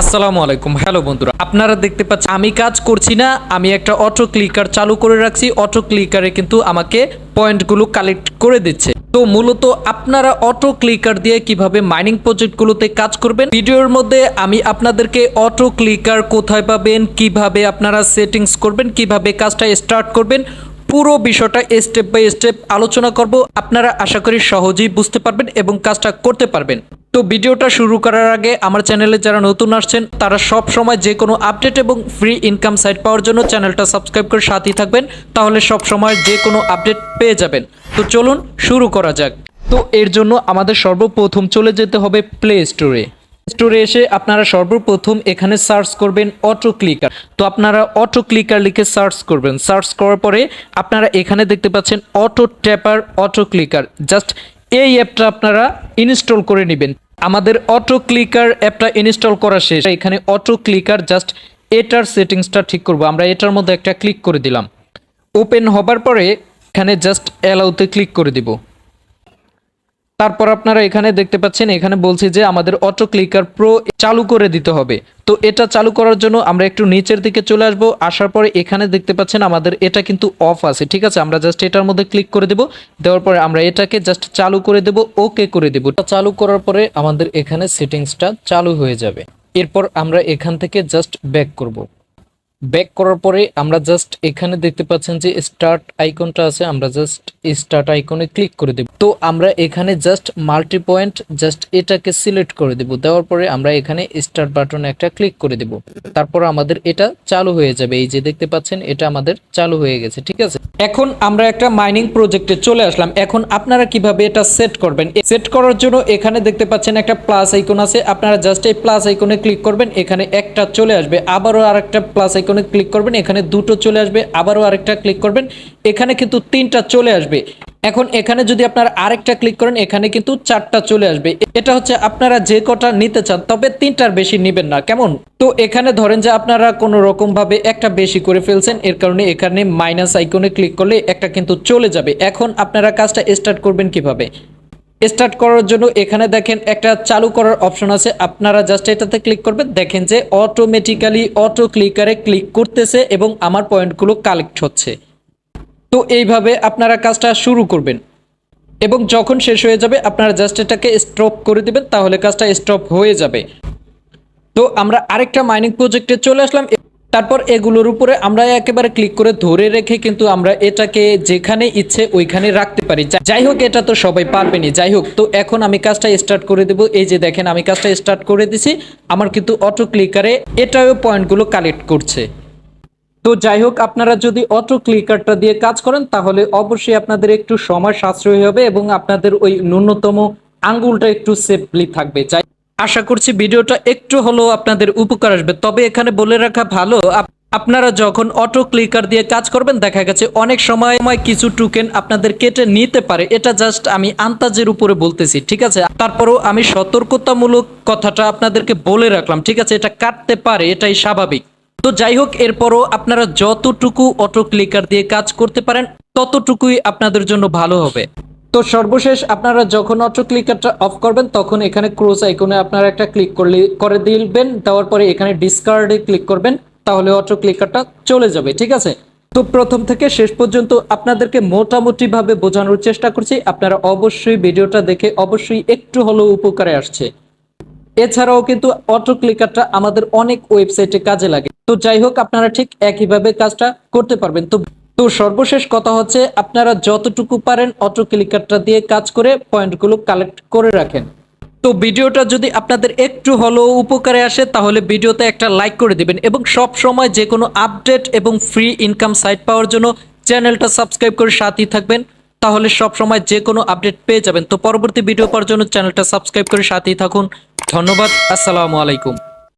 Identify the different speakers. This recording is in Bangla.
Speaker 1: আসসালামু আলাইকুম। হ্যালো বন্ধুরা, আপনারা দেখতে পাচ্ছেন আমি কাজ করছি না, আমি একটা অটো ক্লিকার চালু করে রাখছি। অটো ক্লিকারে কিন্তু আমাকে পয়েন্টগুলো কালেক্ট করে দিচ্ছে। তো মূলত আপনারা অটো ক্লিকার দিয়ে কীভাবে মাইনিং প্রজেক্টগুলোতে কাজ করবেন? ভিডিওর মধ্যে আমি আপনাদেরকে অটো ক্লিকার কোথায় পাবেন, কীভাবে আপনারা সেটিংস করবেন, কীভাবে কাজটা স্টার্ট করবেন পুরো বিষয়টা স্টেপ বাই স্টেপ আলোচনা করব। আপনারা আশা করি সহজেই বুঝতে পারবেন এবং কাজটা করতে পারবেন। তো ভিডিওটা শুরু করার আগে আমার চ্যানেলে যারা নতুন আসছেন, তারা সব সময় যে কোনো আপডেট এবং ফ্রি ইনকাম সাইট পাওয়ার জন্য চ্যানেলটা সাবস্ক্রাইব করে সাথেই থাকবেন, তাহলে সব সময় যে কোনো আপডেট পেয়ে যাবেন। তো চলুন শুরু করা যাক। তো এর জন্য আমাদের সর্বপ্রথম চলে যেতে হবে প্লে স্টোরে স্টোরে এসে আপনারা সর্বপ্রথম এখানে সার্চ করবেন অটো ক্লিকার তো আপনারা অটো ক্লিকার লিখে সার্চ করবেন। সার্চ করার পরে আপনারা এখানে দেখতে পাচ্ছেন auto tapper auto clicker just এই অ্যাপটা আপনারা ইনস্টল করে নেবেন। আমাদের অটো ক্লিকার অ্যাপটা ইনস্টল করা শেষ। এখানে অটো ক্লিকার জাস্ট এটার সেটিংসটা ঠিক করব। আমরা এটার মধ্যে একটা ক্লিক করে দিলাম। ওপেন হবার পরে এখানে জাস্ট অ্যালাউতে ক্লিক করে দিব। তারপর আপনারা এখানে দেখতে পাচ্ছেন, এখানে বলছি যে আমাদের অটো ক্লিকার প্রো চালু করে দিতে হবে। তো এটা চালু করার জন্য আমরা একটু নিচের দিকে চলে আসব। আসার পরে এখানে দেখতে পাচ্ছেন আমাদের এটা কিন্তু অফ আছে, ঠিক আছে? আমরা জাস্ট এটার মধ্যে ক্লিক করে দেব। দেওয়ার পরে আমরা এটাকে জাস্ট চালু করে দেব ওকে করে দেব। চালু করার পরে আমাদের এখানে সেটিংসটা চালু হয়ে যাবে। এরপর আমরা এখান থেকে জাস্ট ব্যাক করব। ব্যাক করার পরে আমরা জাস্ট এখানে দেখতে পাচ্ছেন যে স্টার্ট আইকনটা আছে, আমরা জাস্ট স্টার্ট আইকনে ক্লিক করে দেব। তো আমরা এখানে জাস্ট মাল্টি পয়েন্ট জাস্ট এটাকে সিলেক্ট করে দেব। দেওয়ার পরে আমরা এখানে স্টার্ট বাটনে একটা ক্লিক করে দেব। তারপর আমাদের এটা চালু হয়ে যাবে। এই যে দেখতে পাচ্ছেন, এটা আমাদের চালু হয়ে গেছে, ঠিক আছে? এখন আমরা একটা মাইনিং প্রজেক্টে চলে আসলাম। এখন আপনারা কীভাবে এটা সেট করবেন? সেট করার জন্য এখানে দেখতে পাচ্ছেন একটা প্লাস আইকন আছে। আপনারা জাস্ট এই প্লাস আইকনে ক্লিক করবেন। এখানে একটা চলে আসবে। আবারও আরেকটা প্লাস আইকনে ক্লিক করবেন। এখানে দুটো চলে আসবে। আবারও আরেকটা ক্লিক করবেন। এখানে কিন্তু তিনটা চলে আসবে। এখন এখানে যদি আপনারা আরেকটা ক্লিক করেন, এখানে কিন্তু চারটা চলে আসবে। এটা হচ্ছে আপনারা যে কটা নিতে চান, তবে তিনটার বেশি নেবেন না। কেমন? তো এখানে ধরেন যে আপনারা কোনো রকম ভাবে একটা বেশি করে ফেলছেন, এর কারণে এখানে মাইনাস আইকনে ক্লিক করলে একটা কিন্তু চলে যাবে। এখন আপনারা কাজটা স্টার্ট করবেন কীভাবে? স্টার্ট করার জন্য এখানে দেখেন একটা চালু করার অপশন আছে। আপনারা জাস্ট এটাতে ক্লিক করবেন, দেখেন যে অটোমেটিক্যালি অটো ক্লিকারে ক্লিক করতেছে এবং আমার পয়েন্টগুলো কালেক্ট হচ্ছে। তো এইভাবে আপনারা কাজটা শুরু করবেন। এবং যখন শেষ হয়ে যাবে, আপনারা জাস্ট এটাকে স্টপ করে দিবেন, তাহলে কাজটা স্টপ হয়ে যাবে। তো আমরা আরেকটা মাইনিং প্রজেক্টে চলে আসলাম। তারপর এগুলোর উপরে আমরা একেবারে ক্লিক করে ধরে রেখে কিন্তু আমরা এটাকে যেখানে ইচ্ছে ওইখানে রাখতে পারি। যাই হোক, এটা তো সবাই পারবেনি। যাই হোক, তো এখন আমি কাজটা স্টার্ট করে দেব। এই যে দেখেন, আমি কাজটা স্টার্ট করে দিছি। আমার কিন্তু অটো ক্লিকারে এটাও পয়েন্টগুলো কালেক্ট করছে। তো যাই হোক আপনারা যদি অটো ক্লিকারটা দিয়ে কাজ করেন, তাহলে অবশ্যই আপনাদের একটু সময় সাশ্রয় হবে এবং আপনাদের ওই ন্যূনতম আঙ্গুলটা একটু সেফলি থাকবে। যাই আশা করছি ভিডিওটা একটু হলেও আপনাদের উপকার আসবে। তবে এখানে বলে রাখা ভালো আপনারা যখন অটো ক্লিকার দিয়ে কাজ করবেন, দেখা গেছে অনেক সময় কিছু টুকেন আপনাদের কেটে নিতে পারে। এটা জাস্ট আমি আন্তাজের উপরে বলতেছি, ঠিক আছে? তারপরেও আমি সতর্কতামূলক কথাটা আপনাদেরকে বলে রাখলাম, ঠিক আছে? এটা কাটতে পারে, এটাই স্বাভাবিক। তো যাই হোক, এরপরও আপনারা যতটুকু অটো ক্লিকার দিয়ে কাজ করতে পারেন, ততটুকুই আপনাদের জন্য ভালো হবে। তো সর্বশেষ আপনারা যখন অটো ক্লিকারটা অফ করবেন, তখন এখানে ক্রোস আইকনে আপনারা একটা ক্লিক করলে, করে দিবেন, দেওয়ার পরে এখানে ডিসকার্ডে ক্লিক করবেন, তাহলে অটো ক্লিকারটা চলে যাবে, ঠিক আছে? তো প্রথম থেকে শেষ পর্যন্ত আপনাদেরকে মোটামুটি ভাবে বোঝানোর চেষ্টা করছি, আপনারা অবশ্যই ভিডিওটা দেখে অবশ্যই একটু হলেও উপকারে আসছে। এছাড়াও কিন্তু অটো ক্লিকারটা আমাদের অনেক ওয়েবসাইটে কাজে লাগে। তো যাই হোক, আপনারা ঠিক একইভাবে কাজটা করতে পারবেন। তো তো সর্বশেষ কথা হচ্ছে, আপনারা যতটুকু পারেন অটো ক্লিকারটা দিয়ে কাজ করে পয়েন্টগুলো কালেক্ট করে রাখেন। তো ভিডিওটা যদি আপনাদের একটু হলেও উপকারে আসে, তাহলে ভিডিওতে একটা লাইক করে দিবেন এবং সব সময় যে কোনো আপডেট এবং ফ্রি ইনকাম সাইট পাওয়ার জন্য চ্যানেলটা সাবস্ক্রাইব করে সাথেই থাকবেন। তাহলে সব সময় যে কোনো আপডেট পেয়ে যাবেন। তো পরবর্তী ভিডিও পাওয়ার জন্য চ্যানেলটা সাবস্ক্রাইব করে সাথেই থাকুন। ধন্যবাদ। আসসালামু আলাইকুম।